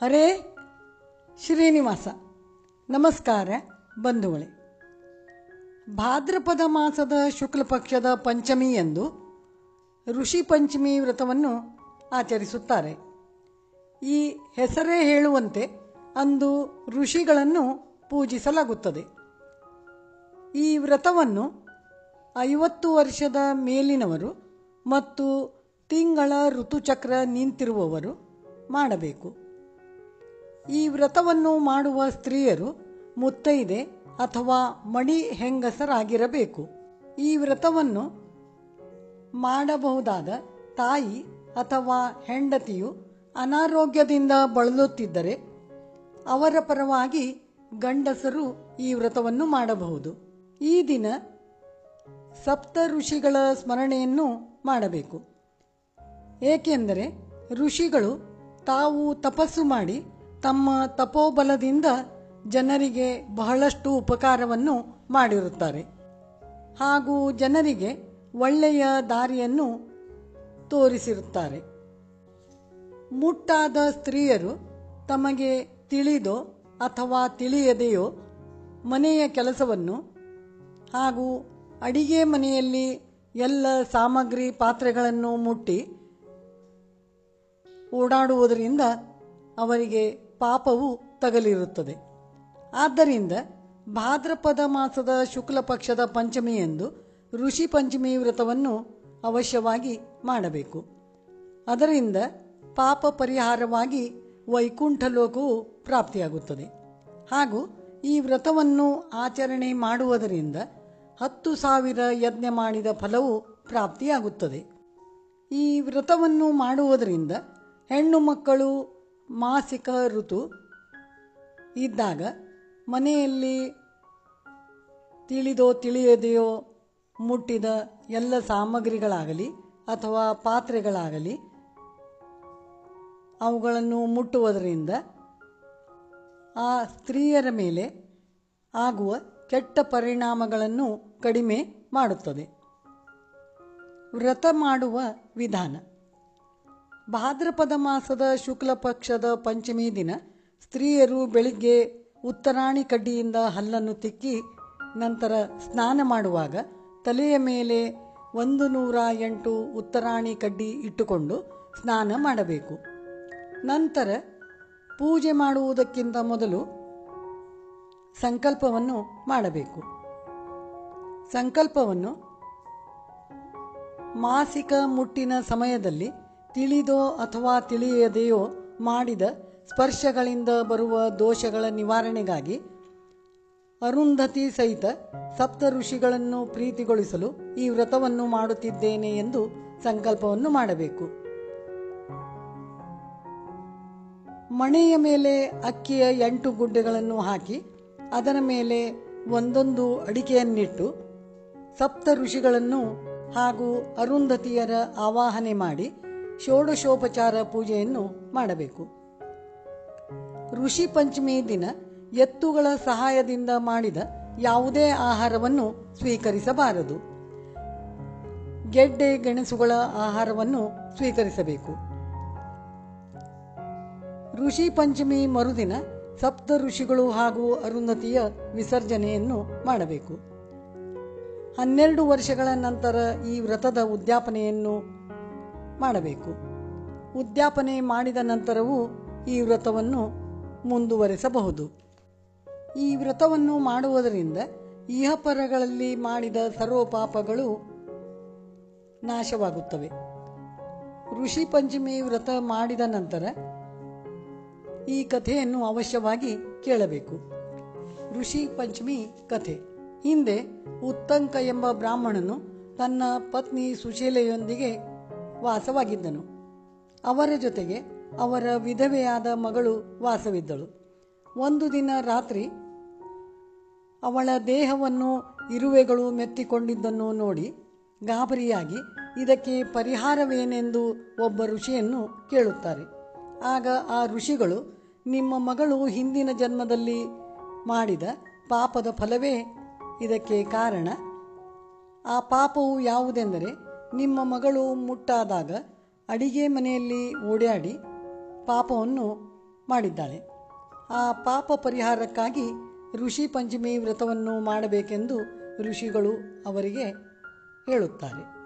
ಹರೇ ಶ್ರೀನಿವಾಸ. ನಮಸ್ಕಾರ ಬಂಧುಗಳೇ. ಭಾದ್ರಪದ ಮಾಸದ ಶುಕ್ಲ ಪಕ್ಷದ ಪಂಚಮಿ ಎಂದು ಋಷಿ ಪಂಚಮಿ ವ್ರತವನ್ನು ಆಚರಿಸುತ್ತಾರೆ. ಈ ಹೆಸರೇ ಹೇಳುವಂತೆ ಅಂದು ಋಷಿಗಳನ್ನು ಪೂಜಿಸಲಾಗುತ್ತದೆ. ಈ ವ್ರತವನ್ನು ಐವತ್ತು ವರ್ಷದ ಮೇಲಿನವರು ಮತ್ತು ತಿಂಗಳ ಋತುಚಕ್ರ ನಿಂತಿರುವವರು ಮಾಡಬೇಕು. ಈ ವ್ರತವನ್ನು ಮಾಡುವ ಸ್ತ್ರೀಯರು ಮುತ್ತೈದೆ ಅಥವಾ ಮಡಿ ಹೆಂಗಸರಾಗಿರಬೇಕು. ಈ ವ್ರತವನ್ನು ಮಾಡಬಹುದಾದ ತಾಯಿ ಅಥವಾ ಹೆಂಡತಿಯು ಅನಾರೋಗ್ಯದಿಂದ ಬಳಲುತ್ತಿದ್ದರೆ ಅವರ ಪರವಾಗಿ ಗಂಡಸರು ಈ ವ್ರತವನ್ನು ಮಾಡಬಹುದು. ಈ ದಿನ ಸಪ್ತ ಋಷಿಗಳ ಸ್ಮರಣೆಯನ್ನು ಮಾಡಬೇಕು. ಏಕೆಂದರೆ ಋಷಿಗಳು ತಾವು ತಪಸ್ಸು ಮಾಡಿ ತಮ್ಮ ತಪೋಬಲದಿಂದ ಜನರಿಗೆ ಬಹಳಷ್ಟು ಉಪಕಾರವನ್ನು ಮಾಡಿರುತ್ತಾರೆ. ಹಾಗೂ ಜನರಿಗೆ ಒಳ್ಳೆಯ ದಾರಿಯನ್ನು ತೋರಿಸಿರುತ್ತಾರೆ. ಮುಟ್ಟಾದ ಸ್ತ್ರೀಯರು ತಮಗೆ ತಿಳಿದೋ ಅಥವಾ ತಿಳಿಯದೆಯೋ ಮನೆಯ ಕೆಲಸವನ್ನು ಹಾಗೂ ಅಡಿಗೆ ಮನೆಯಲ್ಲಿ ಎಲ್ಲ ಸಾಮಗ್ರಿ ಪಾತ್ರೆಗಳನ್ನು ಮುಟ್ಟಿ ಓಡಾಡುವುದರಿಂದ ಅವರಿಗೆ ಪಾಪವು ತಗಲಿರುತ್ತದೆ. ಆದ್ದರಿಂದ ಭಾದ್ರಪದ ಮಾಸದ ಶುಕ್ಲ ಪಕ್ಷದ ಪಂಚಮಿಯಂದು ಋಷಿ ಪಂಚಮಿ ವ್ರತವನ್ನು ಅವಶ್ಯವಾಗಿ ಮಾಡಬೇಕು. ಅದರಿಂದ ಪಾಪ ಪರಿಹಾರವಾಗಿ ವೈಕುಂಠ ಲೋಕವು ಪ್ರಾಪ್ತಿಯಾಗುತ್ತದೆ. ಹಾಗೂ ಈ ವ್ರತವನ್ನು ಆಚರಣೆ ಮಾಡುವುದರಿಂದ ಹತ್ತು ಸಾವಿರ ಯಜ್ಞ ಮಾಡಿದ ಫಲವು ಪ್ರಾಪ್ತಿಯಾಗುತ್ತದೆ. ಈ ವ್ರತವನ್ನು ಮಾಡುವುದರಿಂದ ಹೆಣ್ಣು ಮಕ್ಕಳು ಮಾಸಿಕ ಋತು ಇದ್ದಾಗ ಮನೆಯಲ್ಲಿ ತಿಳಿದೋ ತಿಳಿಯದೆಯೋ ಮುಟ್ಟಿದ ಎಲ್ಲ ಸಾಮಗ್ರಿಗಳಾಗಲಿ ಅಥವಾ ಪಾತ್ರೆಗಳಾಗಲಿ ಅವುಗಳನ್ನು ಮುಟ್ಟುವುದರಿಂದ ಆ ಸ್ತ್ರೀಯರ ಮೇಲೆ ಆಗುವ ಕೆಟ್ಟ ಪರಿಣಾಮಗಳನ್ನು ಕಡಿಮೆ ಮಾಡುತ್ತದೆ. ವ್ರತ ಮಾಡುವ ವಿಧಾನ. ಭಾದ್ರಪದ ಮಾಸದ ಶುಕ್ಲ ಪಕ್ಷದ ಪಂಚಮಿ ದಿನ ಸ್ತ್ರೀಯರು ಬೆಳಿಗ್ಗೆ ಉತ್ತರಾಣಿ ಕಡ್ಡಿಯಿಂದ ಹಲ್ಲನ್ನು ತಿಕ್ಕಿ ನಂತರ ಸ್ನಾನ ಮಾಡುವಾಗ ತಲೆಯ ಮೇಲೆ ಒಂದು ನೂರ ಎಂಟು ಉತ್ತರಾಣಿ ಕಡ್ಡಿ ಇಟ್ಟುಕೊಂಡು ಸ್ನಾನ ಮಾಡಬೇಕು. ನಂತರ ಪೂಜೆ ಮಾಡುವುದಕ್ಕಿಂತ ಮೊದಲು ಸಂಕಲ್ಪವನ್ನು ಮಾಡಬೇಕು. ಸಂಕಲ್ಪವನ್ನು ಮಾಸಿಕ ಮುಟ್ಟಿನ ಸಮಯದಲ್ಲಿ ತಿಳಿದೋ ಅಥವಾ ತಿಳಿಯದೆಯೋ ಮಾಡಿದ ಸ್ಪರ್ಶಗಳಿಂದ ಬರುವ ದೋಷಗಳ ನಿವಾರಣೆಗಾಗಿ ಅರುಂಧತಿ ಸಹಿತ ಸಪ್ತ ಋಷಿಗಳನ್ನು ಪ್ರೀತಿಗೊಳಿಸಲು ಈ ವ್ರತವನ್ನು ಮಾಡುತ್ತಿದ್ದೇನೆ ಎಂದು ಸಂಕಲ್ಪವನ್ನು ಮಾಡಬೇಕು. ಮಣೆಯ ಮೇಲೆ ಅಕ್ಕಿಯ ಎಂಟು ಗುಡ್ಡೆಗಳನ್ನು ಹಾಕಿ ಅದರ ಮೇಲೆ ಒಂದೊಂದು ಅಡಿಕೆಯನ್ನಿಟ್ಟು ಸಪ್ತ ಋಷಿಗಳನ್ನು ಹಾಗೂ ಅರುಂಧತಿಯರ ಆವಾಹನೆ ಮಾಡಿ ಷೋಡಶೋಪಚಾರ ಪೂಜೆಯನ್ನು ಮಾಡಬೇಕು. ಋಷಿ ಪಂಚಮಿ ದಿನ ಎತ್ತುಗಳ ಸಹಾಯದಿಂದ ಮಾಡಿದ ಯಾವುದೇ ಆಹಾರವನ್ನು ಸ್ವೀಕರಿಸಬಾರದು. ಗೆಡ್ಡೆ ಗೆಣಸುಗಳ ಆಹಾರವನ್ನು ಸ್ವೀಕರಿಸಬೇಕು. ಋಷಿ ಪಂಚಮಿ ಮರುದಿನ ಸಪ್ತ ಋಷಿಗಳು ಹಾಗೂ ಅರುಂಧತಿಯ ವಿಸರ್ಜನೆಯನ್ನು ಮಾಡಬೇಕು. ಹನ್ನೆರಡು ವರ್ಷಗಳ ನಂತರ ಈ ವ್ರತದ ಉದ್ಯಾಪನೆಯನ್ನು ಮಾಡಬೇಕು. ಉದ್ಯಾಪನೆ ಮಾಡಿದ ನಂತರವೂ ಈ ವ್ರತವನ್ನು ಮುಂದುವರೆಸಬಹುದು. ಈ ವ್ರತವನ್ನು ಮಾಡುವುದರಿಂದ ಇಹಪರಗಳಲ್ಲಿ ಮಾಡಿದ ಸರ್ವಪಾಪಗಳು ನಾಶವಾಗುತ್ತವೆ. ಋಷಿ ಪಂಚಮಿ ವ್ರತ ಮಾಡಿದ ನಂತರ ಈ ಕಥೆಯನ್ನು ಅವಶ್ಯವಾಗಿ ಕೇಳಬೇಕು. ಋಷಿ ಪಂಚಮಿ ಕಥೆ. ಹಿಂದೆ ಉತ್ತಂಕ ಎಂಬ ಬ್ರಾಹ್ಮಣನು ತನ್ನ ಪತ್ನಿ ಸುಶೀಲೆಯೊಂದಿಗೆ ವಾಸವಾಗಿದ್ದನು. ಅವರ ಜೊತೆಗೆ ಅವರ ವಿಧವೆಯಾದ ಮಗಳು ವಾಸವಿದ್ದಳು. ಒಂದು ದಿನ ರಾತ್ರಿ ಅವಳ ದೇಹವನ್ನು ಇರುವೆಗಳು ಮೆತ್ತಿಕೊಂಡಿದ್ದನ್ನು ನೋಡಿ ಗಾಬರಿಯಾಗಿ, ಇದಕ್ಕೆ ಪರಿಹಾರವೇನೆಂದು ಒಬ್ಬ ಋಷಿಯನ್ನು ಕೇಳುತ್ತಾರೆ. ಆಗ ಆ ಋಷಿಗಳು, ನಿಮ್ಮ ಮಗಳು ಹಿಂದಿನ ಜನ್ಮದಲ್ಲಿ ಮಾಡಿದ ಪಾಪದ ಫಲವೇ ಇದಕ್ಕೆ ಕಾರಣ? ಆ ಪಾಪವು ಯಾವುದೆಂದರೆ ನಿಮ್ಮ ಮಗಳು ಮುಟ್ಟಾದಾಗ ಅಡಿಗೆ ಮನೆಯಲ್ಲಿ ಓಡಾಡಿ ಪಾಪವನ್ನು ಮಾಡಿದ್ದಾಳೆ. ಆ ಪಾಪ ಪರಿಹಾರಕ್ಕಾಗಿ ಋಷಿ ಪಂಚಮಿ ವ್ರತವನ್ನು ಮಾಡಬೇಕೆಂದು ಋಷಿಗಳು ಅವರಿಗೆ ಹೇಳುತ್ತಾರೆ.